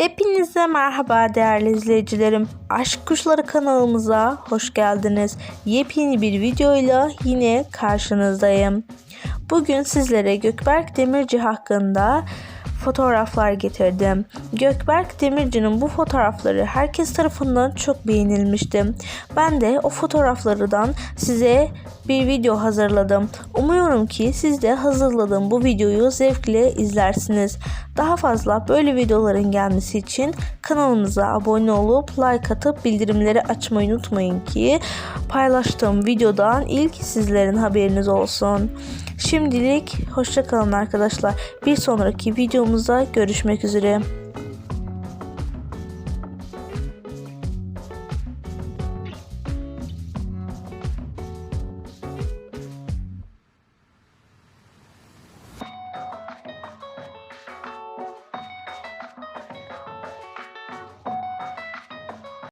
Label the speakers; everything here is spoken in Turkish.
Speaker 1: Hepinize merhaba değerli izleyicilerim. Aşk Kuşları kanalımıza hoş geldiniz. Yepyeni bir videoyla yine karşınızdayım. Bugün sizlere Gökberk Demirci hakkında fotoğraflar getirdim. Gökberk Demirci'nin bu fotoğrafları herkes tarafından çok beğenilmişti. Ben de o fotoğraflardan size bir video hazırladım. Umuyorum ki siz de hazırladığım bu videoyu zevkle izlersiniz. Daha fazla böyle videoların gelmesi için kanalımıza abone olup like atıp bildirimleri açmayı unutmayın ki paylaştığım videodan ilk sizlerin haberiniz olsun. Şimdilik hoşçakalın arkadaşlar. Bir sonraki videomuzda görüşmek üzere.